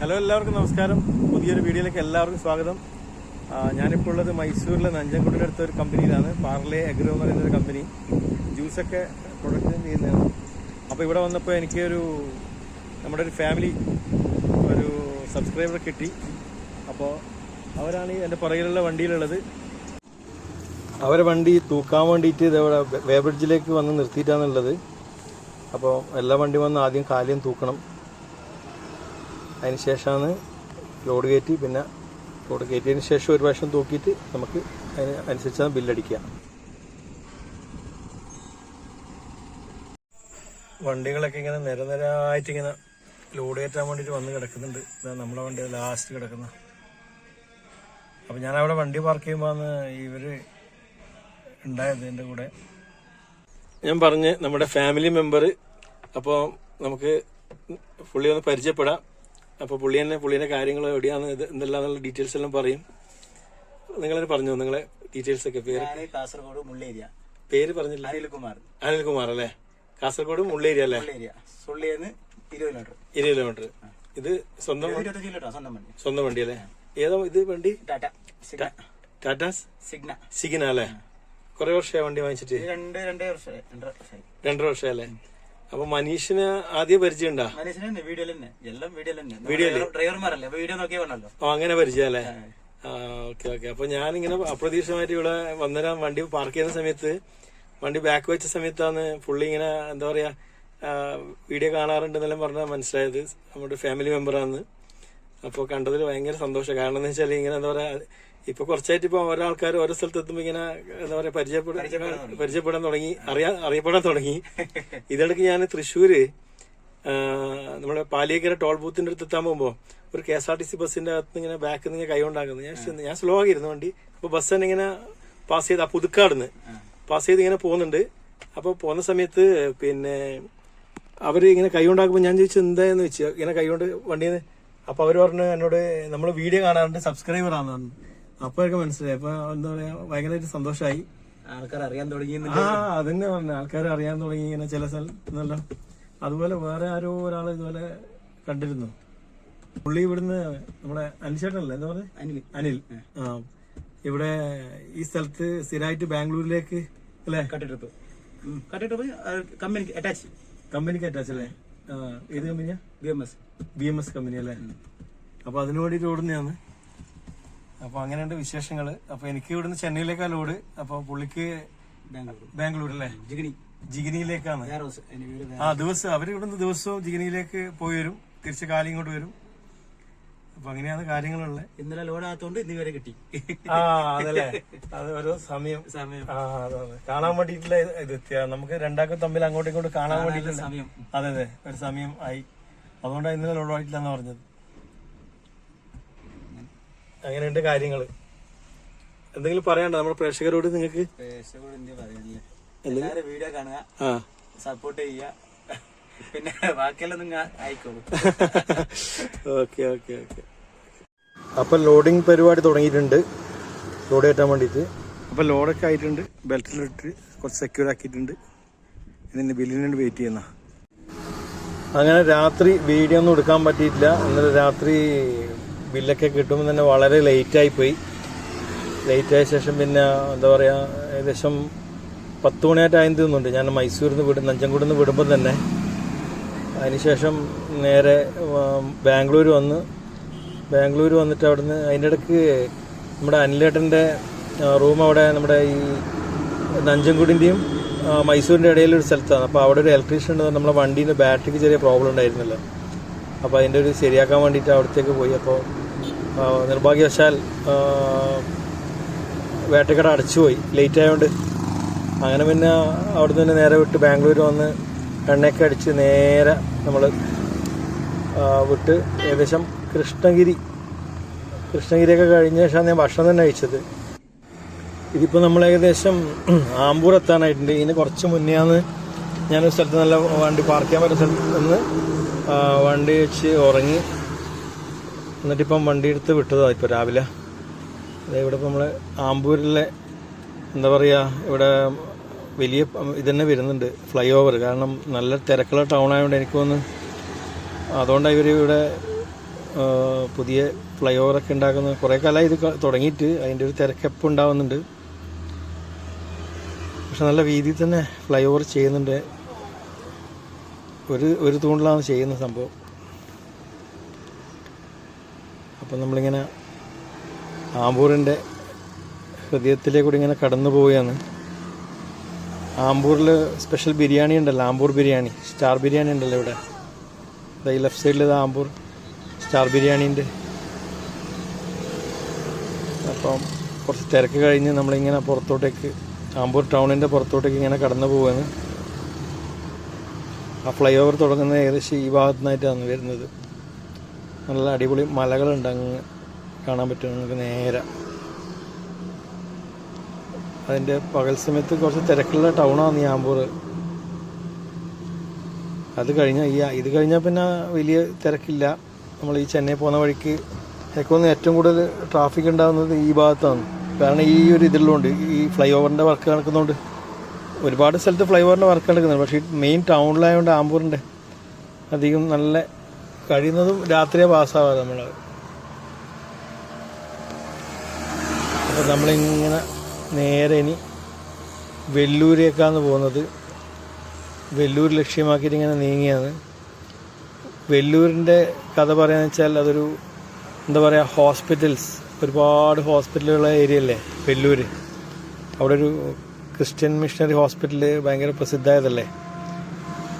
Hello എല്ലാവർക്കും നമസ്കാരം. പുതിയൊരു വീഡിയോയിലേക്ക് എല്ലാവർക്കും സ്വാഗതം. ഞാനിപ്പോൾ ഉള്ളത് മൈസൂരിലെ നഞ്ചൻകുടിയുടെ അടുത്തൊരു കമ്പനിയിലാണ്. പാർലെ അഗ്രോ എന്ന് പറയുന്ന ഒരു കമ്പനി. ജ്യൂസൊക്കെ പ്രൊഡക്റ്റ് ചെയ്യുന്നതാണ്. അപ്പോൾ ഇവിടെ വന്നപ്പോൾ എനിക്കൊരു നമ്മുടെ ഒരു ഫാമിലി ഒരു സബ്സ്ക്രൈബർ കിട്ടി. അപ്പോൾ അവരാണ് ഈ എന്റെ പുറകിലുള്ള വണ്ടിയിലുള്ളത്. അവരെ വണ്ടി തൂക്കാൻ വേണ്ടിയിട്ട് ഇതവിടെ വേബ്രിഡ്ജിലേക്ക് വന്ന് നിർത്തിയിട്ടാണുള്ളത് അപ്പോൾ എല്ലാ വണ്ടി വന്ന് ആദ്യം കാലിയും തൂക്കണം. അതിന് ശേഷമാണ് ലോഡ് കയറ്റി പിന്നെ ലോഡ് കയറ്റിയതിന് ശേഷം ഒരു പ്രാവശ്യം തൂക്കിയിട്ട് നമുക്ക് അതിന് അനുസരിച്ചാണ് ബില്ലടിക്കുക വണ്ടികളൊക്കെ ഇങ്ങനെ നിരനിരായിട്ട് ഇങ്ങനെ ലോഡ് കയറ്റാൻ വേണ്ടിയിട്ട് വന്ന് കിടക്കുന്നുണ്ട്. ഇതാ നമ്മളെ വണ്ടി ലാസ്റ്റ് കിടക്കുന്ന. അപ്പം ഞാൻ അവിടെ വണ്ടി പാർക്ക് ചെയ്യുമ്പോൾ ഇവർ ഉണ്ടായത് എന്റെ കൂടെ. ഞാൻ പറഞ്ഞ് നമ്മുടെ ഫാമിലി മെമ്പർ അപ്പോൾ നമുക്ക് പുള്ളി ഒന്ന് പരിചയപ്പെടാം. അപ്പോൾ പുള്ളി തന്നെ പുള്ളിയുടെ കാര്യങ്ങൾ എവിടെയാണ് ഇത് എന്തെല്ലാം എന്നുള്ള ഡീറ്റെയിൽസ് എല്ലാം പറയും. നിങ്ങൾ പറഞ്ഞു നിങ്ങളെ ഡീറ്റെയിൽസ് ഒക്കെ പേര്? കാസർഗോഡ് മുള്ളേരിയ. പേര് പറഞ്ഞില്ല. അനിൽകുമാർ. അനിൽകുമാർ അല്ലേ? കാസർഗോഡ് മുള്ളേരി അല്ലേ? മുള്ളേരിയ. സുള്ളിയെന്ന് ഇരുപത് കിലോമീറ്റർ ഇരുപത് കിലോമീറ്റർ ഇത് സ്വന്തം സ്വന്തം വണ്ടി. അല്ലേ? ഏതാ ഇത് വണ്ടി? ടാറ്റാ. സിഗ്ന. സിഗ്ന. അല്ലേ? കുറെ വർഷമായി വണ്ടി വാങ്ങിച്ചിട്ട്? രണ്ട് രണ്ടേ വർഷമായി. രണ്ടര വർഷമായി. രണ്ടര വർഷം അല്ലേ അപ്പൊ മനീഷിന് ആദ്യം പരിചയം ഉണ്ടാ? വീഡിയോയിൽ തന്നെ എല്ലാം വീഡിയോയിൽ തന്നെ. ഡ്രൈവർമാരല്ലേ അപ്പൊ വീഡിയോ നോക്കിയാ വേണല്ലോ ഓ അങ്ങനെ പരിചയം അല്ലേ? Okay okay. അപ്പൊ ഞാനിങ്ങനെ അപ്രതീക്ഷിതമായിട്ട് ഇവിടെ വന്നേരം. വണ്ടി പാർക്ക് ചെയ്യുന്ന സമയത്ത് വണ്ടി ബാക്ക് വെച്ച സമയത്താണ് പുള്ളി ഇങ്ങനെ എന്താ പറയാ വീഡിയോ കാണാറുണ്ട് എന്നെല്ലാം പറഞ്ഞാൽ മനസ്സിലായത്. നമ്മുടെ ഫാമിലി മെമ്പറാണ് അപ്പോൾ കണ്ടതിൽ ഭയങ്കര സന്തോഷം. കാരണം എന്ന് വെച്ചാൽ ഇങ്ങനെ എന്താ പറയാ ഇപ്പൊ കുറച്ചായിട്ട് ഇപ്പൊ ഓരോ ആൾക്കാർ ഓരോ സ്ഥലത്ത് എത്തുമ്പോ ഇങ്ങനെ എന്താ പറയാ പരിചയപ്പെടാൻ പരിചയപ്പെടാൻ തുടങ്ങി. അറിയാ അറിയപ്പെടാൻ തുടങ്ങി. ഇതിടയ്ക്ക് ഞാൻ തൃശ്ശൂര് നമ്മുടെ പാലിയക്കര ടോൾ ബൂത്തിന്റെ അടുത്ത് എത്താൻ പോകുമ്പോ ഒരു K S R T C ബസ്സിന്റെ അകത്ത് ഇങ്ങനെ ബാക്കിൽ നിന്ന് കൈ കൊണ്ടാക്കുന്നത് ഞാൻ ഞാൻ സ്ലോ ആയിരുന്നു വണ്ടി. അപ്പൊ ബസ് തന്നെ ഇങ്ങനെ പാസ് ചെയ്ത് ആ പുതുക്കാടുന്ന്. പാസ് ചെയ്ത് ഇങ്ങനെ പോകുന്നുണ്ട്. അപ്പൊ പോകുന്ന സമയത്ത് പിന്നെ അവർ ഇങ്ങനെ കൈ കൊണ്ടാക്കുമ്പോൾ ഞാൻ ചോദിച്ചു എന്താന്ന് വെച്ചു ഇങ്ങനെ കൈ കൊണ്ട് വണ്ടിയിൽ നിന്ന് അപ്പൊ അവർ പറഞ്ഞു എന്നോട് നമ്മൾ വീഡിയോ കാണാറുണ്ട് സബ്സ്ക്രൈബർ ആണെന്ന് പറഞ്ഞു. അപ്പൊ അവർക്ക് മനസ്സിലായി. അപ്പൊ എന്താ പറയാ ഭയങ്കരമായിട്ട് സന്തോഷമായി ആൾക്കാർ അറിയാൻ തുടങ്ങി ആ അതന്നെ പറഞ്ഞു. ആൾക്കാർ അറിയാൻ തുടങ്ങി ഇങ്ങനെ ചില സ്ഥലത്തുനിന്നെല്ലാം അതുപോലെ വേറെ ആരോ ഒരാൾ ഇതുപോലെ കണ്ടിരുന്നു. പുള്ളി ഇവിടുന്ന് നമ്മുടെ അനിൽചേട്ടനല്ലേ എന്താ പറയുക അനിൽ. അനിൽ. ആ. ഇവിടെ ഈ സ്ഥലത്ത് സ്ഥിരമായിട്ട് ബാംഗ്ലൂരിലേക്ക് അല്ലേ? കട്ടിട്ടു കമ്പനിക്ക് അറ്റാച്ച് കമ്പനിക്ക് അറ്റാച്ച് അല്ലേ? ഏത് കമ്പനിയാ? B M S. B M S company അല്ലേ? അപ്പൊ അതിനു ഓടുന്നതാണ്. അപ്പൊ അങ്ങനെയുണ്ട് വിശേഷങ്ങൾ. അപ്പൊ എനിക്ക് ഇവിടുന്ന് ചെന്നൈയിലേക്കാണ് ലോഡ് അപ്പൊ പുള്ളിക്ക് ബാംഗ്ലൂർ. അല്ലേ? ജിഗിനി. ജിഗിനിയിലേക്കാണ്. ആ ദിവസം അവർ ഇവിടുന്ന് ദിവസവും ജിഗിനിയിലേക്ക് പോയി വരും. തിരിച്ച് കാലം ഇങ്ങോട്ട് വരും. അപ്പൊ അങ്ങനെയാണ് കാര്യങ്ങളുള്ളത്. ഇന്നലെ ലോഡ് ഇന്ന് വരെ കിട്ടി. ആ അതല്ലേ? അത് ഓരോ സമയം. സമയം. ആ അതെ അതെ. കാണാൻ വേണ്ടിയിട്ടുള്ള ഇത് നമുക്ക് രണ്ടാക്കും തമ്മിൽ അങ്ങോട്ടും ഇങ്ങോട്ടും കാണാൻ വേണ്ടിയിട്ടുള്ള സമയം. അതെ അതെ. ഒരു സമയം ആയി. അതുകൊണ്ടാണ് ഇന്നലെ ലോഡായിട്ടില്ലെന്ന് പറഞ്ഞത്. അങ്ങനെയുണ്ട് കാര്യങ്ങൾ. എന്തെങ്കിലും പറയണ്ട നമ്മുടെ പ്രേക്ഷകരോട് നിങ്ങൾക്ക്? പ്രേക്ഷകരോട് എന്ത് പറയുന്നില്ല വീഡിയോ കാണുക ആ. സപ്പോർട്ട് ചെയ്യുക. പിന്നെ ബാക്കിയെല്ലാം നിങ്ങൾ ആയിക്കോളൂ. Okay okay okay. അപ്പൊ ലോഡിങ് പരിപാടി തുടങ്ങിയിട്ടുണ്ട്. ലോഡ് കയറ്റാൻ വേണ്ടിയിട്ട്. അപ്പൊ ലോഡൊക്കെ ആയിട്ടുണ്ട്. ബെൽറ്റിലിട്ട് കുറച്ച് സെക്യൂർ ആക്കിയിട്ടുണ്ട്. ഇനി ബില്ലിന് വേണ്ടി വെയിറ്റ് ചെയ്യുന്ന. അങ്ങനെ രാത്രി വീഡിയോ ഒന്നും എടുക്കാൻ പറ്റിയിട്ടില്ല. ഇന്നലെ രാത്രി ബില്ലൊക്കെ കിട്ടുമ്പോൾ തന്നെ വളരെ ലേറ്റായി പോയി ലേറ്റ് ആയ ശേഷം പിന്നെ എന്താ പറയുക ഏകദേശം പത്ത് മണിയായിട്ടായി തോന്നുന്നുണ്ട്. ഞാൻ മൈസൂരിൽ നിന്ന് വിടും നഞ്ചൻകുടിൽ നിന്ന് വിടുമ്പോൾ തന്നെ അതിനുശേഷം നേരെ ബാംഗ്ലൂർ വന്ന് ബാംഗ്ലൂർ വന്നിട്ട് അവിടുന്ന് അതിന്റെ ഇടയ്ക്ക് നമ്മുടെ അനിലേട്ടന്റെ റൂം അവിടെ നമ്മുടെ ഈ നഞ്ചൻകുടിന്റെയും മൈസൂരിന്റെ ഇടയിലൊരു സ്ഥലത്താണ്. അപ്പോൾ അവിടെ ഒരു ഇലക്ട്രീഷ്യൻ ഉണ്ട്. നമ്മളെ വണ്ടീന്റെ ബാറ്ററിക്ക് ചെറിയ പ്രോബ്ലം ഉണ്ടായിരുന്നല്ലോ. അപ്പോൾ അതിന്റെ ഒരു ശരിയാക്കാൻ വേണ്ടിയിട്ട് അവിടത്തേക്ക് പോയി. അപ്പോൾ നിർഭാഗ്യവശാൽ വേട്ടക്കട അടച്ചുപോയി ലേറ്റ് ആയതുകൊണ്ട് അങ്ങനെ പിന്നെ അവിടുന്ന് തന്നെ നേരെ വിട്ട് ബാംഗ്ലൂർ വന്ന് എണ്ണയൊക്കെ അടിച്ച് നേരെ നമ്മൾ വിട്ട് ഏകദേശം കൃഷ്ണഗിരി. കൃഷ്ണഗിരിയൊക്കെ കഴിഞ്ഞ ശേഷമാണ് ഞാൻ ഭക്ഷണം തന്നെ കഴിച്ചത്. ഇതിപ്പോൾ നമ്മൾ ഏകദേശം ആമ്പൂർ എത്താനായിട്ടുണ്ട്. ഇതിന് കുറച്ച് മുന്നെയാണ് ഞാനൊരു സ്ഥലത്ത് നല്ല വണ്ടി പാർക്ക് ചെയ്യാൻ പറ്റുന്ന സ്ഥലത്ത് നിന്ന് വണ്ടി വെച്ച് ഉറങ്ങി. എന്നിട്ടിപ്പം വണ്ടി എടുത്ത് വിട്ടതാണ് ഇപ്പോൾ രാവിലെ. അതെ ഇവിടെ ഇപ്പോൾ നമ്മൾ ആമ്പൂരിലെ എന്താ പറയുക ഇവിടെ വലിയ ഇതന്നെ വരുന്നുണ്ട് ഫ്ലൈ ഓവർ കാരണം നല്ല തിരക്കുള്ള ടൗൺ ആയതുകൊണ്ട് എനിക്ക് തോന്നുന്നു അതുകൊണ്ടാണ് ഇവർ ഇവിടെ പുതിയ ഫ്ലൈ ഓവറൊക്കെ ഉണ്ടാക്കുന്നത്. കുറേ കാലമായി ഇത് തുടങ്ങിയിട്ട് അതിന്റെ ഒരു തിരക്കെപ്പ് ഉണ്ടാവുന്നുണ്ട്. പക്ഷെ നല്ല രീതിയിൽ തന്നെ ഫ്ലൈ ഓവർ ചെയ്യുന്നുണ്ട്. ഒരു ഒരു തൂണിലാണ് ചെയ്യുന്ന സംഭവം. അപ്പം നമ്മളിങ്ങനെ ആമ്പൂറിന്റെ ഹൃദയത്തിലേക്കൂടി ഇങ്ങനെ കടന്നു പോവുകയാണ്. ആമ്പൂരിൽ സ്പെഷ്യൽ ബിരിയാണി ഉണ്ടല്ലോ ആമ്പൂർ ബിരിയാണി സ്റ്റാർ ബിരിയാണി ഉണ്ടല്ലോ ഇവിടെ. ഈ ലെഫ്റ്റ് സൈഡിൽ ആമ്പൂർ സ്റ്റാർ ബിരിയാണീന്റെ അപ്പം കുറച്ച് തിരക്ക് കഴിഞ്ഞ് നമ്മളിങ്ങനെ പുറത്തോട്ടേക്ക് ആമ്പൂർ ടൗണിന്റെ പുറത്തോട്ടേക്ക് ഇങ്ങനെ കടന്നു പോവുകയാണ്. ആ ഫ്ലൈ ഓവർ തുടങ്ങുന്നത് ഏകദേശം ഈ ഭാഗത്തു നിന്നായിട്ടാണ് വരുന്നത്. നല്ല അടിപൊളി മലകളുണ്ട് അങ്ങ് കാണാൻ പറ്റും നമുക്ക് നേരെ. അതിന്റെ പകൽ സമയത്ത് കുറച്ച് തിരക്കുള്ള ടൗണാണ് ഈ ആമ്പൂർ. അത് കഴിഞ്ഞ ഈ ഇത് കഴിഞ്ഞാൽ പിന്നെ വലിയ തിരക്കില്ല. നമ്മൾ ഈ ചെന്നൈ പോകുന്ന വഴിക്ക് എനിക്ക് ഏറ്റവും കൂടുതൽ ട്രാഫിക് ഉണ്ടാകുന്നത് ഈ ഭാഗത്താണ്. കാരണം ഈ ഒരു ഇതിലുണ്ട് ഈ ഫ്ലൈ ഓവറിന്റെ വർക്ക് നടക്കുന്നതുകൊണ്ട് ഒരുപാട് സ്ഥലത്ത് ഫ്ലൈ ഓവറിന്റെ വർക്ക് നടക്കുന്നുണ്ട് പക്ഷേ മെയിൻ ടൗണിലായതുകൊണ്ട് ആമ്പൂറിന്റെ അധികം നല്ല കഴിയുന്നതും രാത്രിയെ പാസ്സാവാതെ നമ്മൾ അപ്പോൾ നമ്മളിങ്ങനെ നേരെ ഇനി വെല്ലൂരേക്കാന്ന് പോകുന്നത്. വെല്ലൂർ ലക്ഷ്യമാക്കിയിട്ട് ഇങ്ങനെ നീങ്ങിയാണ്. വെല്ലൂരിന്റെ കഥ പറയുക വെച്ചാൽ അതൊരു എന്താ പറയുക ഹോസ്പിറ്റൽസ് ഒരുപാട് ഹോസ്പിറ്റലുകളുള്ള ഏരിയ അല്ലേ വെല്ലൂർ അവിടെ ഒരു ക്രിസ്ത്യൻ മിഷണറി ഹോസ്പിറ്റൽ ഭയങ്കര പ്രസിദ്ധമായതല്ലേ?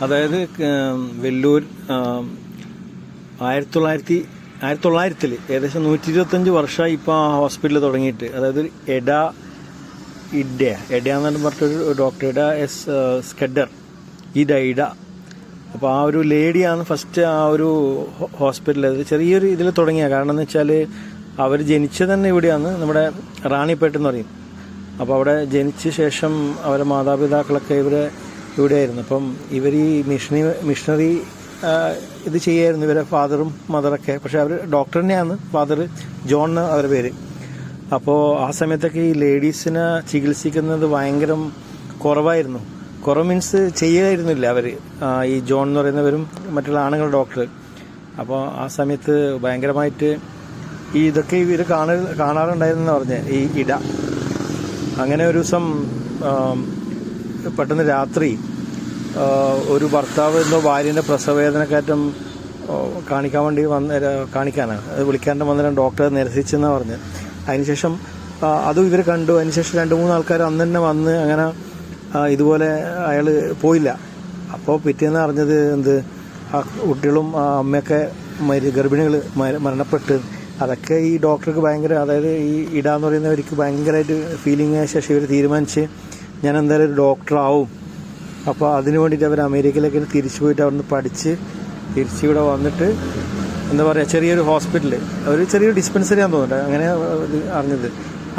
അതായത് വെല്ലൂർ ആയിരത്തി തൊള്ളായിരത്തി ആയിരത്തി തൊള്ളായിരത്തിൽ ഏകദേശം നൂറ്റി ഇരുപത്തഞ്ച് വർഷമായി ഇപ്പോൾ ആ ഹോസ്പിറ്റൽ തുടങ്ങിയിട്ട്. അതായത് എഡ ഇഡ എഡ എന്ന് പറഞ്ഞിട്ടൊരു ഡോക്ടർ എഡ എസ് സ്കെഡർ ഇഡ അപ്പോൾ ആ ഒരു ലേഡിയാണ് ഫസ്റ്റ് ആ ഒരു ഹോസ്പിറ്റൽ ചെറിയൊരു ഇതിൽ തുടങ്ങിയ കാരണം എന്ന് വെച്ചാൽ അവർ ജനിച്ചത് തന്നെ ഇവിടെയാണ്. നമ്മുടെ റാണിപ്പേട്ട് എന്ന് പറയും. അപ്പോൾ അവിടെ ജനിച്ച ശേഷം അവരെ മാതാപിതാക്കളൊക്കെ ഇവരെ ഇവിടെയായിരുന്നു. അപ്പം ഇവർ ഈ മിഷണറി മിഷണറി ഇത് ചെയ്യായിരുന്നു. ഇവരെ ഫാദറും മദറൊക്കെ. പക്ഷെ അവർ ഡോക്ടർ തന്നെയാണ്. ഫാദർ ജോൺ അവരുടെ പേര്. അപ്പോൾ ആ സമയത്തൊക്കെ ഈ ലേഡീസിനെ ചികിത്സിക്കുന്നത് ഭയങ്കര കുറവായിരുന്നു. കുറവ് മീൻസ് ചെയ്യായിരുന്നില്ല അവർ ഈ ജോൺ എന്ന് പറയുന്നവരും മറ്റുള്ള ആണുങ്ങൾ ഡോക്ടർ. അപ്പോൾ ആ സമയത്ത് ഭയങ്കരമായിട്ട് ഈ ഇതൊക്കെ ഇവർ കാണ കാണാറുണ്ടായിരുന്നെന്ന് പറഞ്ഞ്. ഈ ഇട. അങ്ങനെ ഒരു ദിവസം പെട്ടെന്ന് രാത്രി ഒരു ഭർത്താവ് എന്തോ ഭാര്യന്റെ പ്രസവവേദനക്കയറ്റം കാണിക്കാൻ വേണ്ടി വന്ന് കാണിക്കാനാണ്. അത് വിളിക്കാണ്ട് വന്നിട്ട് ഡോക്ടറെ നിരസിച്ചെന്നാണ് പറഞ്ഞത് അതിനുശേഷം അതും ഇവർ കണ്ടു. അതിനുശേഷം രണ്ട് മൂന്ന് ആൾക്കാർ അന്ന് തന്നെ വന്ന് അങ്ങനെ ഇതുപോലെ അയാൾ പോയില്ല. അപ്പോൾ പിറ്റേന്ന് അറിഞ്ഞത് എന്ത്? ആ കുട്ടികളും ആ അമ്മയൊക്കെ ഗർഭിണികൾ മരണപ്പെട്ട് അതൊക്കെ ഈ ഡോക്ടർക്ക് ഭയങ്കര അതായത് ഈ ഇടാന്ന് പറയുന്നവർക്ക് ഭയങ്കരമായിട്ട് ഫീലിംഗ് ആയ ശേഷം ഇവർ തീരുമാനിച്ച് ഞാൻ എന്തായാലും ഒരു ഡോക്ടറാവും അപ്പോൾ അതിന് വേണ്ടിയിട്ട് അവർ അമേരിക്കയിലേക്ക് തിരിച്ചു പോയിട്ട് അവിടെ നിന്ന് പഠിച്ച് തിരിച്ചിവിടെ വന്നിട്ട് എന്താ പറയുക ചെറിയൊരു ഹോസ്പിറ്റൽ ഒരു ചെറിയൊരു ഡിസ്പെൻസറി ആണെന്ന് തോന്നുന്നുണ്ട്. അങ്ങനെ അറിഞ്ഞത്.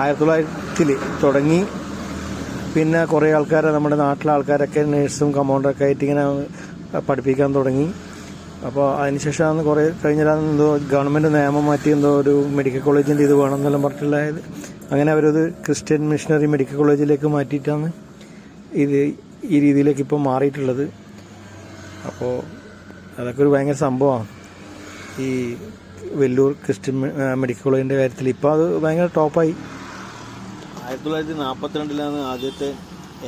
ആയിരത്തി തൊള്ളായിരത്തിൽ തുടങ്ങി. പിന്നെ കുറേ ആൾക്കാരെ നമ്മുടെ നാട്ടിലെ ആൾക്കാരൊക്കെ നേഴ്സും കമ്പൗണ്ടറൊക്കെ ആയിട്ട് ഇങ്ങനെ പഠിപ്പിക്കാൻ തുടങ്ങി. അപ്പോൾ അതിനുശേഷമാണ് കുറേ കഴിഞ്ഞാലാണ് എന്തോ ഗവൺമെന്റ് നിയമം മാറ്റി എന്തോ ഒരു മെഡിക്കൽ കോളേജിന്റെ ഇത് വേണം എന്നെല്ലാം പറഞ്ഞിട്ടുള്ളത് അങ്ങനെ അവരത് ക്രിസ്ത്യൻ മിഷണറി മെഡിക്കൽ കോളേജിലേക്ക് മാറ്റിയിട്ടാണ് ഇത് ഈ രീതിയിലേക്ക് ഇപ്പോൾ മാറിയിട്ടുള്ളത്. അപ്പോൾ അതൊക്കെ ഒരു ഭയങ്കര സംഭവമാണ്. ഈ വെല്ലൂർ ക്രിസ്ത്യൻ മെഡിക്കൽ കോളേജിന്റെ കാര്യത്തിൽ ഇപ്പോൾ അത് ഭയങ്കര ടോപ്പായി. ആയിരത്തി തൊള്ളായിരത്തി നാൽപ്പത്തിരണ്ടിലാണ് ആദ്യത്തെ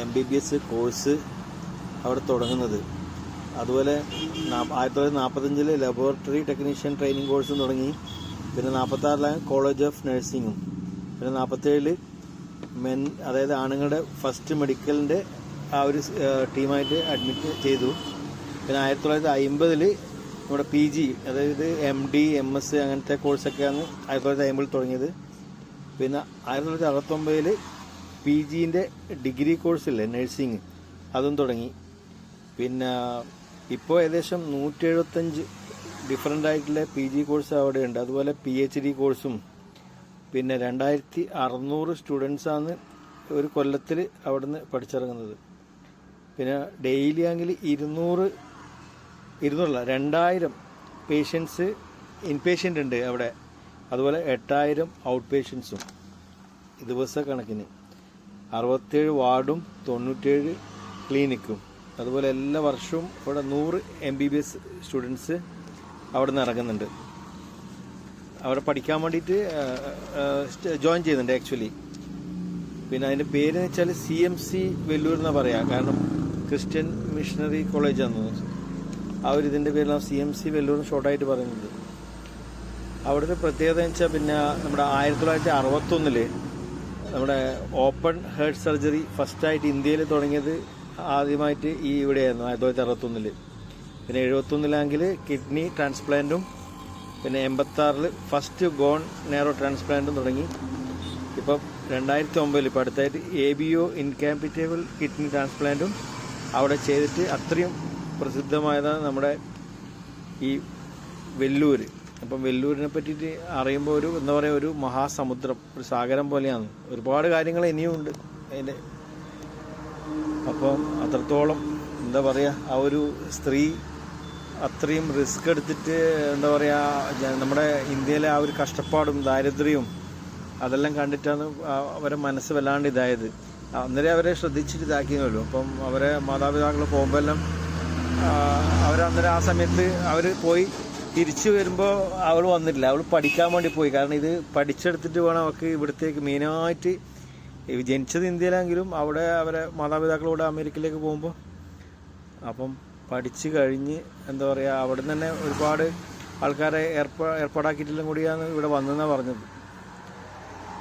M B B S course അവിടെ തുടങ്ങുന്നത്. അതുപോലെ ആയിരത്തി തൊള്ളായിരത്തി നാൽപ്പത്തഞ്ചിൽ ലബോറട്ടറി ടെക്നീഷ്യൻ ട്രെയിനിങ് കോഴ്സും തുടങ്ങി. പിന്നെ നാൽപ്പത്താറിലാണ് കോളേജ് ഓഫ് നഴ്സിംഗും പിന്നെ നാൽപ്പത്തേഴിൽ മെൻ അതായത് ആണുങ്ങളുടെ ഫസ്റ്റ് മെഡിക്കലിന്റെ ആ ഒരു ടീമായിട്ട് അഡ്മിറ്റ് ചെയ്തു. പിന്നെ ആയിരത്തി തൊള്ളായിരത്തി അമ്പതിൽ നമ്മുടെ പി ജി അതായത് എം ഡി എം എസ് അങ്ങനത്തെ കോഴ്സൊക്കെയാണ് ആയിരത്തി തൊള്ളായിരത്തി അമ്പതിൽ തുടങ്ങിയത്. പിന്നെ ആയിരത്തി തൊള്ളായിരത്തി അറുപത്തൊമ്പതിൽ പി ജിന്റെ ഡിഗ്രി കോഴ്സില്ലേ നഴ്സിംഗ് അതും തുടങ്ങി. പിന്നെ ഇപ്പോൾ ഏകദേശം നൂറ്റി എഴുപത്തഞ്ച് ഡിഫറെന്റ് ആയിട്ടുള്ള പി ജി കോഴ്സ് അവിടെയുണ്ട്. അതുപോലെ പി എച്ച് ഡി കോഴ്സും പിന്നെ രണ്ടായിരത്തി അറുന്നൂറ് സ്റ്റുഡൻസാണ് ഒരു കൊല്ലത്തിൽ അവിടുന്ന് പഠിച്ചിറങ്ങുന്നത്. പിന്നെ ഡെയിലി ആണെങ്കിൽ ഇരുന്നൂറ് ഇരുന്നൂറല്ല രണ്ടായിരം പേഷ്യൻസ് ഇൻപേഷ്യന്റ് ഉണ്ട് അവിടെ. അതുപോലെ എട്ടായിരം ഔട്ട് പേഷ്യൻസും ദിവസ കണക്കിന്. അറുപത്തേഴ് വാർഡും തൊണ്ണൂറ്റേഴ് ക്ലിനിക്കും അതുപോലെ എല്ലാ വർഷവും ഇവിടെ നൂറ് M B B S students അവിടെ നിന്ന് ഇറങ്ങുന്നുണ്ട്. അവിടെ പഠിക്കാൻ വേണ്ടിയിട്ട് ജോയിൻ ചെയ്യുന്നുണ്ട് ആക്ച്വലി പിന്നെ അതിന്റെ പേര് വെച്ചാൽ സി എം സി വെല്ലൂർ എന്നാണ് പറയാം. കാരണം ക്രിസ്ത്യൻ മിഷണറി കോളേജാന്ന് തോന്നുന്നു. അവർ ഇതിന്റെ പേരിലാണ് സി എം സി വെല്ലൂർ ഷോർട്ടായിട്ട് പറയുന്നത്. അവിടുത്തെ പ്രത്യേകത എന്ന് വെച്ചാൽ പിന്നെ നമ്മുടെ ആയിരത്തി തൊള്ളായിരത്തി അറുപത്തൊന്നിൽ നമ്മുടെ ഓപ്പൺ ഹേർട്ട് സർജറി ഫസ്റ്റായിട്ട് ഇന്ത്യയിൽ തുടങ്ങിയത് ആദ്യമായിട്ട് ഈ ഇവിടെയായിരുന്നു ആയിരത്തി തൊള്ളായിരത്തി അറുപത്തൊന്നിൽ. പിന്നെ എഴുപത്തൊന്നിലാണെങ്കിൽ കിഡ്നി ട്രാൻസ്പ്ലാന്റും പിന്നെ എൺപത്താറിൽ ഫസ്റ്റ് ബോൺ നേറോ ട്രാൻസ്പ്ലാന്റും തുടങ്ങി. ഇപ്പം രണ്ടായിരത്തി ഒമ്പതിൽ ഇപ്പോൾ അടുത്തായിട്ട് A B O incompatible kidney ട്രാൻസ്പ്ലാന്റും അവിടെ ചെയ്തിട്ട് അത്രയും പ്രസിദ്ധമായതാണ് നമ്മുടെ ഈ വെല്ലൂർ അപ്പം വെല്ലൂരിനെ പറ്റിയിട്ട് അറിയുമ്പോൾ ഒരു എന്താ പറയുക ഒരു മഹാസമുദ്രം ഒരു സാഗരം പോലെയാണ്. ഒരുപാട് കാര്യങ്ങൾ ഇനിയും ഉണ്ട് അതിന്റെ അപ്പം അത്രത്തോളം എന്താ പറയുക ആ ഒരു സ്ത്രീ അത്രയും റിസ്ക് എടുത്തിട്ട് എന്താ പറയുക നമ്മുടെ ഇന്ത്യയിലെ ആ ഒരു കഷ്ടപ്പാടും ദാരിദ്ര്യവും അതെല്ലാം കണ്ടിട്ടാണ് അവരെ മനസ്സ് വല്ലാണ്ട് ഇതായത്. അന്നേരം അവരെ ശ്രദ്ധിച്ചിട്ട് ഇതാക്കിയതല്ലോ അപ്പം അവരെ മാതാപിതാക്കൾ പോകുമ്പോൾ എല്ലാം അവരന്നേരം ആ സമയത്ത് അവർ പോയി തിരിച്ചു വരുമ്പോൾ അവൾ വന്നിട്ടില്ല. അവൾ പഠിക്കാൻ വേണ്ടി പോയി. കാരണം ഇത് പഠിച്ചെടുത്തിട്ട് വേണം അവൾക്ക് ഇവിടത്തേക്ക് മെയിനായിട്ട് ജനിച്ചത് ഇന്ത്യയിലെങ്കിലും അവിടെ അവരെ മാതാപിതാക്കളോട് അമേരിക്കയിലേക്ക് പോകുമ്പോൾ അപ്പം പഠിച്ച് കഴിഞ്ഞ് എന്താ പറയുക അവിടെ തന്നെ ഒരുപാട് ആൾക്കാരെ ഏർപ്പാ ഏർപ്പാടാക്കിയിട്ടെല്ലാം കൂടിയാണ് ഇവിടെ വന്നതെന്നാണ് പറഞ്ഞത്.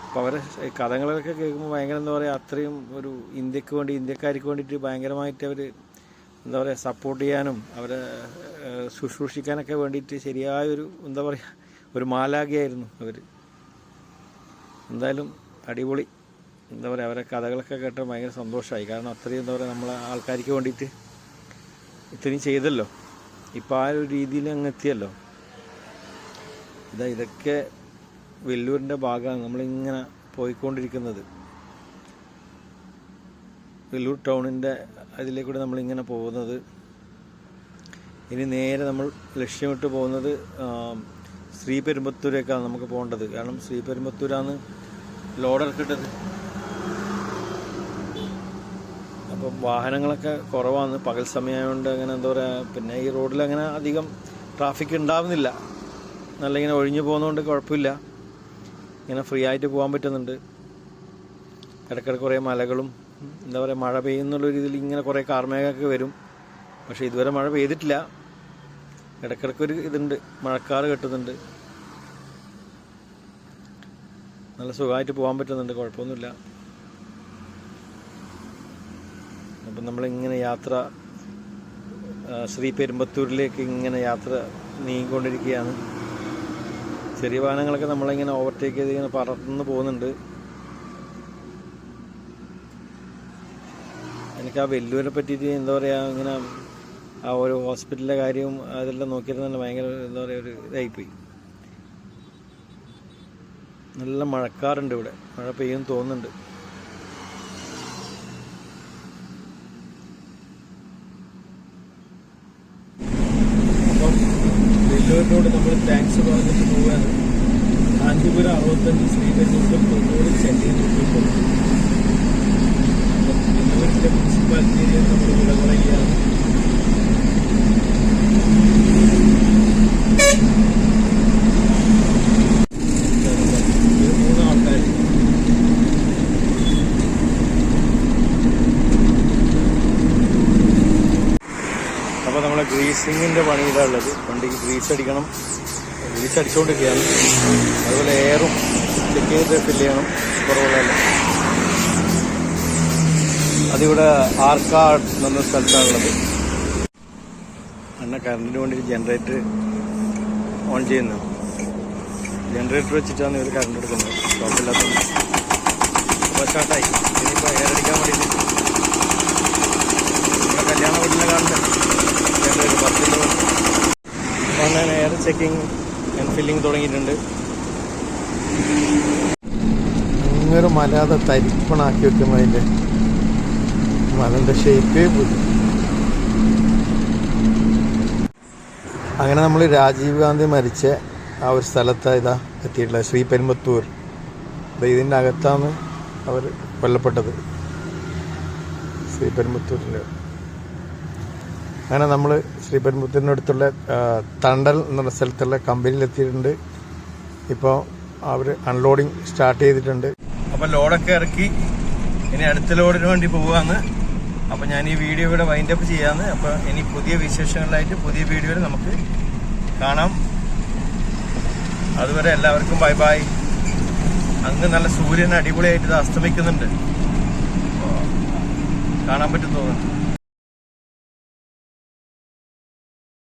അപ്പോൾ അവരെ കഥകളൊക്കെ കേൾക്കുമ്പോൾ ഭയങ്കര എന്താ പറയുക അത്രയും ഒരു ഇന്ത്യയ്ക്ക് വേണ്ടി ഇന്ത്യക്കാർക്ക് വേണ്ടിയിട്ട് ഭയങ്കരമായിട്ട് അവർ എന്താ പറയുക സപ്പോർട്ട് ചെയ്യാനും അവരെ ശുശ്രൂഷിക്കാനൊക്കെ വേണ്ടിയിട്ട് ശരിയായൊരു എന്താ പറയുക ഒരു മാലാഖിയായിരുന്നു അവർ എന്തായാലും അടിപൊളി. എന്താ പറയുക അവരെ കഥകളൊക്കെ കേട്ട് ഭയങ്കര സന്തോഷമായി കാരണം അത്രയും എന്താ പറയുക നമ്മളെ ആൾക്കാർക്ക് വേണ്ടിയിട്ട് ഇത്രയും ചെയ്തല്ലോ. ഇപ്പം ആ ഒരു രീതിയിൽ അങ്ങ് എത്തിയല്ലോ. ഇതാ ഇതൊക്കെ വെല്ലൂരിന്റെ ഭാഗമാണ് നമ്മളിങ്ങനെ പോയിക്കൊണ്ടിരിക്കുന്നത്. വെല്ലൂർ ടൗണിന്റെ അതിലേക്കൂടെ നമ്മളിങ്ങനെ പോകുന്നത്. ഇനി നേരെ നമ്മൾ ലക്ഷ്യമിട്ട് പോകുന്നത് ശ്രീപെരുമ്പത്തൂരേക്കാണ് നമുക്ക് പോകേണ്ടത്. കാരണം ശ്രീപെരുമ്പത്തൂരാണ് ലോഡർ കിട്ടത്. അപ്പം വാഹനങ്ങളൊക്കെ കുറവാണ്. പകൽ സമയമായതുകൊണ്ട് അങ്ങനെ എന്താ പറയുക പിന്നെ ഈ റോഡിൽ അങ്ങനെ അധികം ട്രാഫിക് ഉണ്ടാവുന്നില്ല നല്ല ഇങ്ങനെ ഒഴിഞ്ഞു പോകുന്നതുകൊണ്ട് കുഴപ്പമില്ല ഇങ്ങനെ ഫ്രീ ആയിട്ട് പോകാൻ പറ്റുന്നുണ്ട്. ഇടയ്ക്കിടയ്ക്ക് കുറേ മലകളും എന്താ പറയുക മഴ പെയ്യുന്നുള്ള രീതിയിൽ ഇങ്ങനെ കുറേ കാർമേഘമൊക്കെ വരും. പക്ഷേ ഇതുവരെ മഴ പെയ്തിട്ടില്ല. ഇടയ്ക്കിടയ്ക്ക് ഒരു ഇതുണ്ട്. മഴക്കാറ് കെട്ടുന്നുണ്ട്. നല്ല സുഖമായിട്ട് പോകാൻ പറ്റുന്നുണ്ട്. കുഴപ്പമൊന്നുമില്ല. അപ്പം നമ്മളിങ്ങനെ യാത്ര ശ്രീ പെരുമ്പത്തൂരിലേക്ക് ഇങ്ങനെ യാത്ര നീങ്ങിക്കൊണ്ടിരിക്കുകയാണ്. ചെറിയ വാഹനങ്ങളൊക്കെ നമ്മളിങ്ങനെ ഓവർടേക്ക് ചെയ്ത് ഇങ്ങനെ പറന്ന് പോകുന്നുണ്ട്. എനിക്ക് ആ വെല്ലുവിനെ പറ്റിയിട്ട് എന്താ പറയുക ഇങ്ങനെ ആ ഒരു ഹോസ്പിറ്റലിലെ കാര്യവും അതെല്ലാം നോക്കിയിട്ട് തന്നെ ഭയങ്കര എന്താ പറയുക ഒരു ഇതായിപ്പോയി. നല്ല മഴക്കാറുണ്ട് ഇവിടെ. മഴ പെയ്യും തോന്നുന്നുണ്ട് അപ്പം വെല്ലൂരിനോട് നമ്മൾ താങ്ക്സ് പറഞ്ഞിട്ട് പോവുകയാണ് കാഞ്ചീപുരം അറുപത്തഞ്ച് ശ്രീകണ്ഠൂർ തൊണ്ണൂറ് ചെന്നൈ തൊണ്ണൂറ് വെല്ലൂരിന്റെ മുനിസിപ്പാലിറ്റിയിൽ നമ്മൾ വില ആൾക്കാർ അപ്പോൾ നമ്മളെ ഗ്രീസിങ്ങിന്റെ പണിയിലാണ് ഉള്ളത്. വണ്ടിക്ക് ഗ്രീസ് അടിക്കണം. ഗ്രീസ് അടിച്ചുകൊണ്ടിരിക്കുകയാണ് അതുപോലെ എയറും ചെക്ക് ചെയ്ത് ഫില്ല് ചെയ്യണം. കുറവുള്ളതല്ല. അതിവിടെ ആർക്കാട് എന്ന സ്ഥലത്താണുള്ളത്. അണ്ണ കറണ്ടിന് വേണ്ടി ജനറേറ്റർ ഓൺ ചെയ്യുന്നു. ജനറേറ്റർ വെച്ചിട്ടാണ് ഇവർ കറണ്ട് എടുക്കുന്നത്. കുഴപ്പമില്ലാത്തത് അപ്പോൾ സ്റ്റാർട്ടായി ഇനിയിപ്പോൾ എയർ അടിക്കാൻ വേണ്ടിയിട്ട് കല്യാണ വീട്ടിലെ കാണുന്നത്. ജനറേറ്റർ പത്തിന്റെ ഞാൻ എയർ ചെക്കിങ് ആൻഡ് ഫില്ലിങ് തുടങ്ങിയിട്ടുണ്ട്. അങ്ങനെ മലാതെ തരിപ്പണാക്കി വെക്കുമ്പോൾ അതിന്റെ മലന്റെ ഷേപ്പേ പോയി അങ്ങനെ നമ്മൾ രാജീവ് ഗാന്ധി മരിച്ച ആ ഒരു സ്ഥലത്താണ് ഇതാ എത്തിയിട്ടുള്ളത്. ശ്രീ പെരുമ്പത്തൂർ. ഇതിന്റെ അകത്താണ് അവർ കൊല്ലപ്പെട്ടത്. ശ്രീ പെരുമ്പത്തൂരിന്റെ അങ്ങനെ നമ്മൾ ശ്രീ പെരുമ്പത്തൂരിന്റെ അടുത്തുള്ള തണ്ടൽ എന്നുള്ള സ്ഥലത്തുള്ള കമ്പനിയിലെത്തിയിട്ടുണ്ട് ഇപ്പോൾ അവർ അൺലോഡിങ് സ്റ്റാർട്ട് ചെയ്തിട്ടുണ്ട്. അപ്പോൾ ലോഡൊക്കെ ഇറക്കി. ഇനി അടുത്ത ലോഡിന് വേണ്ടി പോവാന്ന്. അപ്പോൾ ഞാൻ ഈ വീഡിയോ ഇവിടെ വൈൻഡ് അപ്പ് ചെയ്യാമെന്ന് അപ്പോൾ ഇനി പുതിയ വിശേഷങ്ങളിലായിട്ട് പുതിയ വീഡിയോയിൽ നമുക്ക് കാണാം. അതുവരെ എല്ലാവർക്കും ബൈ ബൈ അങ്ങ് നല്ല സൂര്യൻ അടിപൊളിയായിട്ട് അസ്തമിക്കുന്നുണ്ട്. കാണാൻ പറ്റും തോന്നുന്നു.